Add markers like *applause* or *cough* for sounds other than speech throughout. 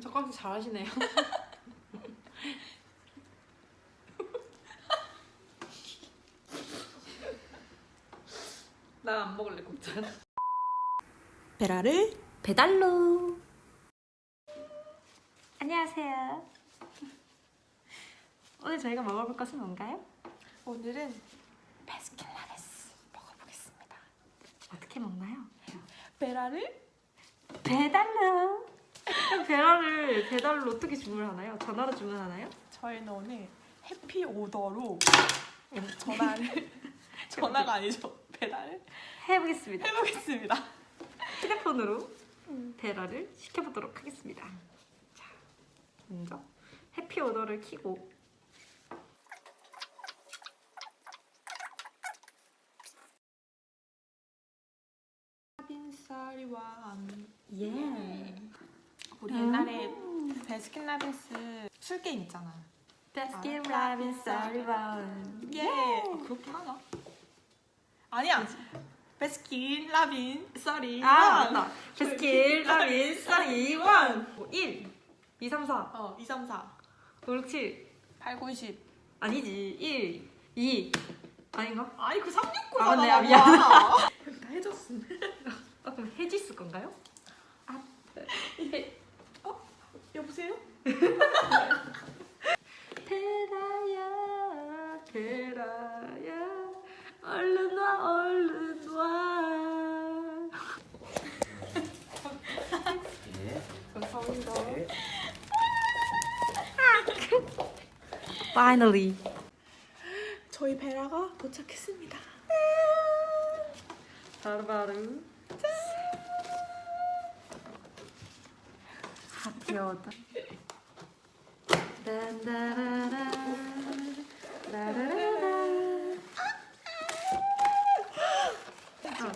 젓가락 잘하시네요. *laughs* 나 안 먹을래 곱창. 베라를 배달로. 안녕하세요. 오늘 저희가 먹어볼 것은 뭔가요? 오늘은 베스킨라빈스 먹어보겠습니다. 어떻게 먹나요? 베라를 배달로. 배달을 배달로 어떻게 주문하나요? 전화로 주문하나요? 저희는 오늘 해피 오더로 전화를 *laughs* 전화가 아니죠 베라를 해보겠습니다. 해보겠습니다. 휴대폰으로 배달을 시켜보도록 하겠습니다. 자, 먼저 해피 오더를 키고 빈살이와 예. 우리 옛날에 베스킨라빈스 술 게임 있잖아. 베스킨라빈스 사리반 예. 어, 그렇긴 하나? 아니야. 베스킨 라빈 썰이 아 맞다. 베스킨 라빈스 사리반 1, 2, 3, 4, 어, 2, 3, 4, 5, 6, 7 8, 9, 10. 아니지 1, 2 아닌가? 아니 그 369잖아. 아, 맞네. 아, 미안. *laughs* 다 해줬어. 아 그럼 해지스 건가요? 아 해, 여보세요? *laughs* 베라야 베라야 얼른 와 얼른 와 예. 감사합니다 네. Finally 저희 베라가 도착했습니다. 바로바로 핫여다 딴따라라 라라라라 아,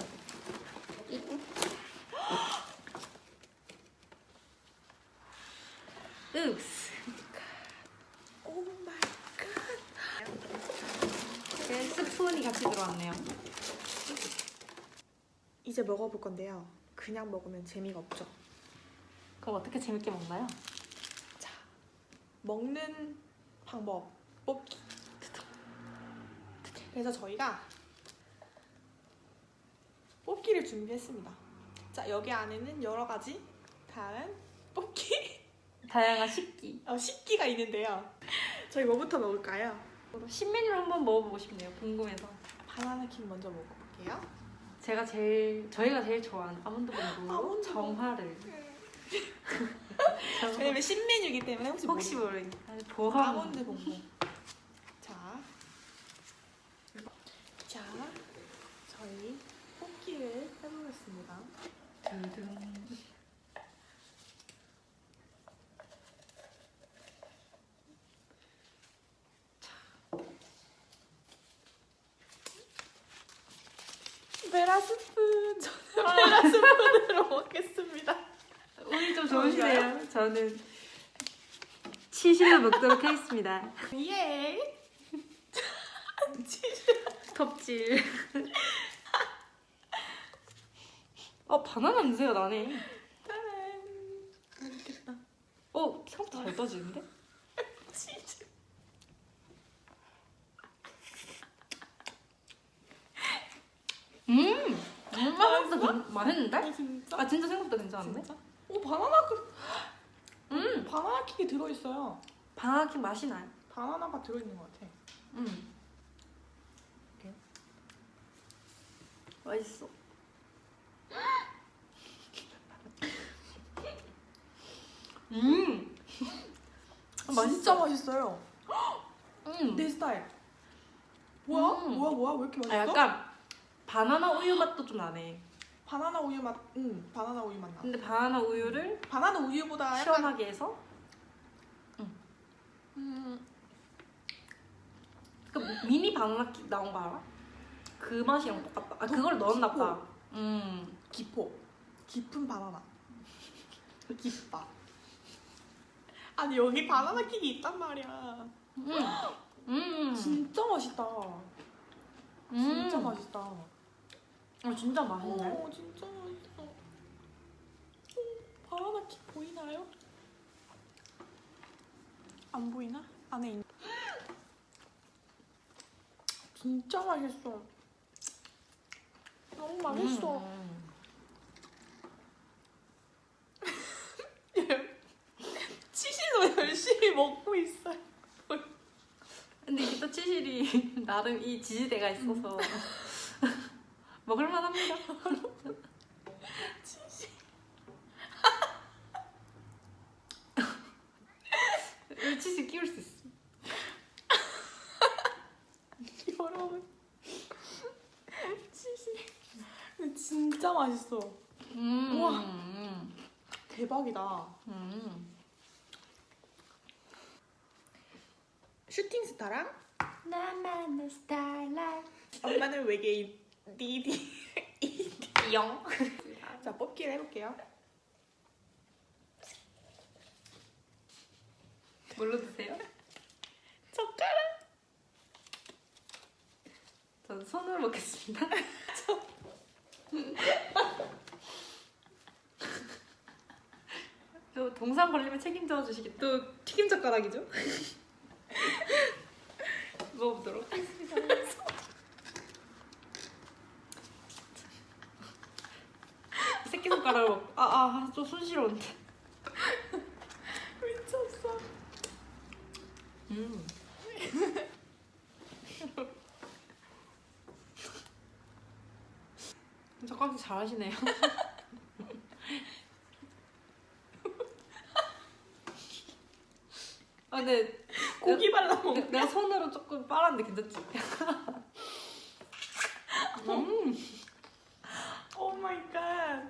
읍스 오 마이 갓. 네, 스푼이 같이 들어왔네요 이제 먹어볼 건데요. 그냥 먹으면 재미가 없죠. 그럼 어떻게 재밌게 먹나요? 자, 먹는 방법 뽑기. 그래서 저희가 뽑기를 준비했습니다. 자, 여기 안에는 여러 가지 다른 뽑기, 다양한 식기 어, 식기가 있는데요. 저희 뭐부터 먹을까요? 신메뉴를 한번 먹어보고 싶네요 궁금해서 바나나 킹 먼저 먹어볼게요. 제가 제일 저희가 제일 좋아하는 아몬드 봉구 아몬드 정화를 정화. *laughs* 왜냐면 신메뉴이기 때문에 혹시, 혹시 모르... 모르니 보험 아몬드 봉봉. 자, 자, 저희 뽑기를 해보겠습니다. 두둥. 베라 스푼, 저는 베라 스푼으로 먹겠습니다. 운이 좀 좋으시네요 저는 치실로 먹도록 하겠습니다 예. 톱질 어 바나나 냄새가 나네 짜란. 맛있겠다. 어 생각보다 잘 떠지는데? 치즈. 음! 생각보다 괜- 맛있는데? 아, 진짜? 아 진짜 생각보다 괜찮은데? 진짜? 오 바나나 그 음! 바나나 킥이 들어있어요. 방아킹 맛이 나요 바나나가 들어있는 것 같아. 음. 맛있어. 음. *laughs* 아, 진짜 맛있어. 맛있어요. 음. 내 스타일. 뭐야? 음. 뭐야 뭐야 왜 이렇게 맛있어? 아, 약간 바나나 우유 맛도 좀 나네. 바나나 우유 맛, 응, 바나나 우유 맛 나. 근데 바나나 우유를 바나나 우유보다 약간 시원하게 해서 음, 그 미니 바나나 킥 나온 거 알아? 그 맛이랑 똑같다. 아 그걸 넣었나 봐. 음. 기포, 깊은 바나나. 깊다. 아니 여기 바나나 킥이 있단 말이야. 음. 음. 진짜 맛있다. 진짜 음. 맛있다. 어, 진짜 맛있네. 오, 진짜 맛있어. 오, 바나나 킥 보이나요? 안 보이나? 안에 있. *gasps* 진짜 맛있어. 너무 맛있어. 음. *laughs* 치시도 열심히 먹고 있어요. 근데 이게 또 치실이 *laughs* 나름 이 지지대가 있어서 먹을만합니다. 치실 끼울 수 있어. 여러분. 치시. 근데 진짜 맛있어. 음. 우와. 음. 대박이다. 음. 슈팅 스타랑 나만의 스타일라. 엄마는 외계인 디디. *laughs* 영. 자 뽑기를 해볼게요. 뭘로 드세요? 젓가락. 저는 손으로 먹겠습니다. 또 동상 걸리면 책임져 주시겠다. 또 튀김 젓가락이죠? 먹어보도록 하겠습니다. 새끼 손가락으로 먹- 아, 아, 좀 손시러운데. *laughs* 미쳤어. 음. *laughs* 젓가락 잘하시네요. *laughs* 아 근데 고기 발라 내- 먹는. 내가 손으로 조금 빨았는데 괜찮지? 음. 오 마이 갓.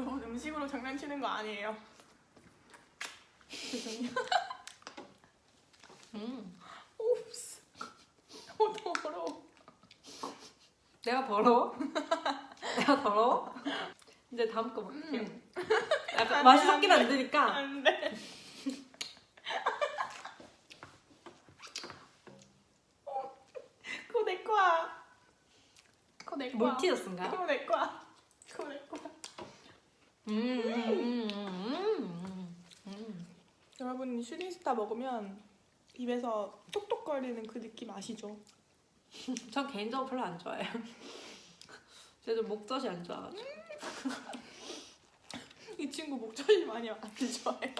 여러분 음식으로 장난치는 거 아니에요. 죄송해요. 음. 옵스. 어 더러워. 내가 더러워? 내가 더러워? 이제 다음 거 먹을게요. 음. 약간 안 맛이 돼, 섞이면 돼. 안 되니까 안 돼. 어, 그거 내 거야. 그거 내 거야. 몰티저스인가요? 그거 내 거야. 음, 음, 음, 음, 음. 여러분 슈팅스타 먹으면 입에서 톡톡거리는 그 느낌 아시죠? *laughs* 전 개인적으로 별로 안 좋아해요. *laughs* 제가 좀 목젖이 안 좋아가지고. *laughs* 이 친구 목젖이 많이 안 좋아해요.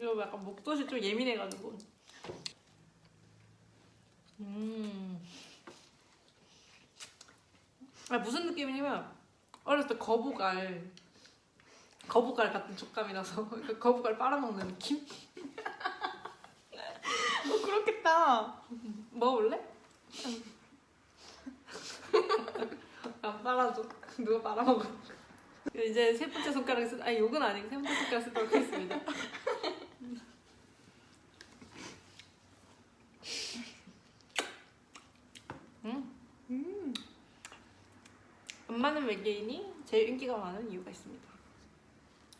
저 약간 목젖이 좀 예민해가지고. 음. 아, 무슨 느낌이냐면, 어렸을 때 거북알. 거북알 같은 촉감이라서 *laughs* 그 거북알 빨아먹는 느낌? 어, 그렇겠다. 먹어볼래? 안 빨아줘. 누가 빨아먹어. 이제 세 번째 손가락 쓰, 아니 욕은 아니고 세 번째 손가락 쓰도록 하겠습니다. 음, 음. 엄마는 외계인이 제일 인기가 많은 이유가 있습니다.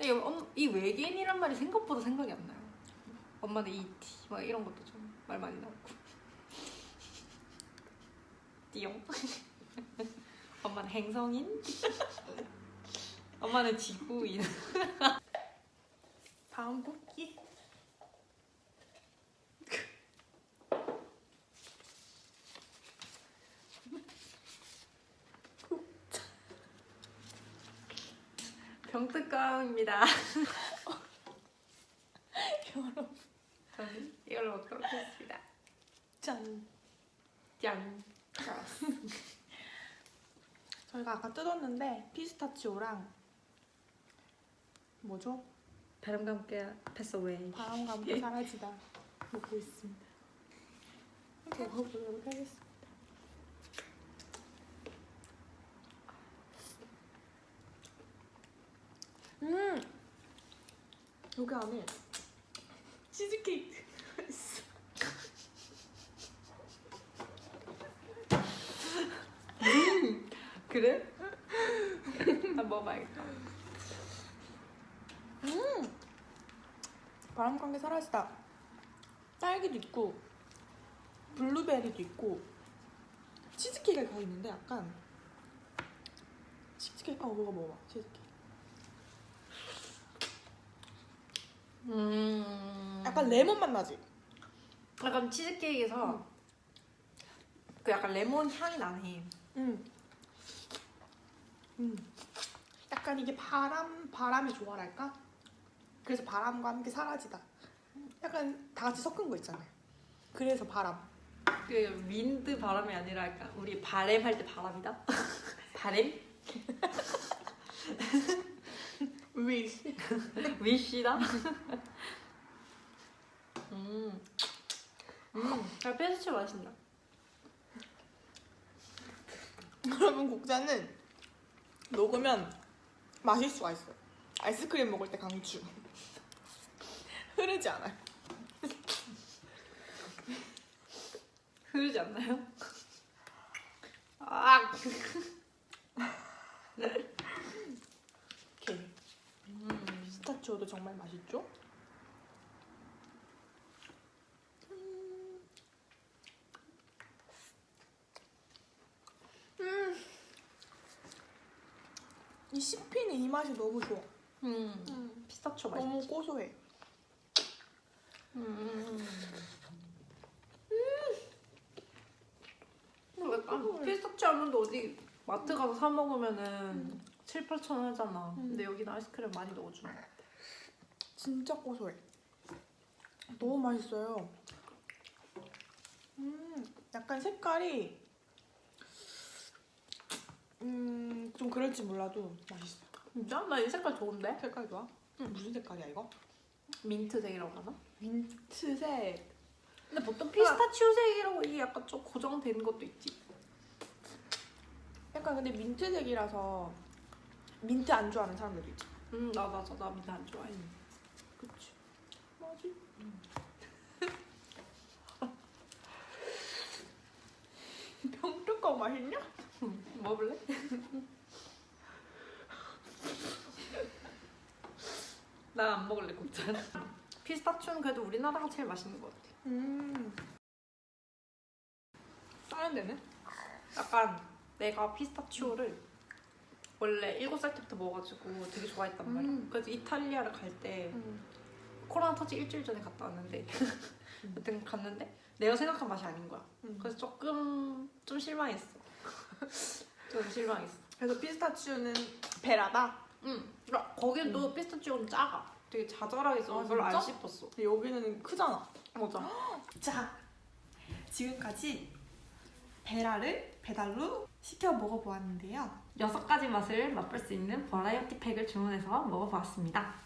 이, 엄- 이 외계인이란 말이 생각보다 생각이 안 나요. 엄마는 ET 막 이런 것도 좀 말 많이 나오고. *laughs* 띠용. *laughs* 엄마는 행성인. *laughs* 엄마는 지구인. 다음 뽑기. 병뚜껑입니다. *laughs* 여러분 저는 이걸로 먹도록 하겠습니다. 짠. 짠. *laughs* 저희가 아까 뜯었는데 피스타치오랑 뭐죠? 바람과 함께 패스웨이. 바람과 함께 사라지다 먹고 있습니다. 먹어보도록 하겠습니다. 여기 안에 치즈케이크가 있어. 그래? 한번 먹어봐야겠다. 바람과 함께 사라지다. 딸기도 있고 블루베리도 있고 치즈케이크가 있는데 약간 치즈케이크 어 그거 먹어봐 치즈케이크 음. 약간 레몬 맛 나지? 약간 치즈케이크에서 그 약간 레몬 향이 나네. 응. 음. 약간 이게 바람 바람의 조화랄까? 그래서 바람과 함께 사라지다. 약간 다 같이 섞은 거 있잖아요. 그래서 바람. 그 윈드 바람이 아니라 약간 우리 바램 할 때 바람이다. 바램? *laughs* 위. 위시다. *laughs* 음. 음. 아, 페스츄 맛있다. 여러분 국자는 녹으면 마실 수가 있어요. 아이스크림 먹을 때 강추. *laughs* 흐르지 않아요. *laughs* 흐르지 않나요? 아. 오케이. 음. 피스타치오도 정말 맛있죠? 음. 음. 이 씹히는 이 맛이 너무 좋아. 음. 피스타치오 맛있다. 너무 고소해. 음. 근데 약간 피스타치오 아몬드 어디 마트 가서 사 먹으면은 7, 8천 원 하잖아. 음. 근데 여기는 아이스크림 많이 넣어주네. 진짜 고소해. 너무 맛있어요. 음, 약간 색깔이 음, 좀 그럴지 몰라도 맛있어. 진짜? 나 이 색깔 좋은데? 색깔 좋아? 응. 무슨 색깔이야 이거? 민트색이라고 하나? 민트색. 근데 보통 피스타치오색이라고 이게 약간 좀 고정된 것도 있지. 약간 근데 민트색이라서 민트 안 좋아하는 사람들도 있지. 음, 나 맞아. 나 민트 안 좋아해. 그치. 맞지? *laughs* 병뚜껑 맛있냐? 먹어볼래? 나 안 먹을래, 국자는. 피스타치오는 그래도 우리나라가 제일 맛있는 것 같아. 음. 다른 데는? 약간 내가 피스타치오를 원래 7살 때부터 먹어가지고 되게 좋아했단 말이야. 음. 그래서 이탈리아를 갈때 음. 코로나 터지 일주일 전에 갔다 왔는데 *laughs* 여튼 갔는데 내가 생각한 맛이 아닌 거야. 음. 그래서 조금 좀 실망했어. *laughs* 좀 실망했어. 그래서 피스타치오는 베라다. 응. 그러니까 거긴 또 피스타치오는 작아. 되게 자잘하게 있어. 아, 별로 안 진짜? 씹었어. 근데 여기는 크잖아. 맞아. *gasps* 자, 지금까지 베라를 배달로 시켜 먹어보았는데요. 여섯 가지 맛을 맛볼 수 있는 버라이어티 팩을 주문해서 먹어보았습니다.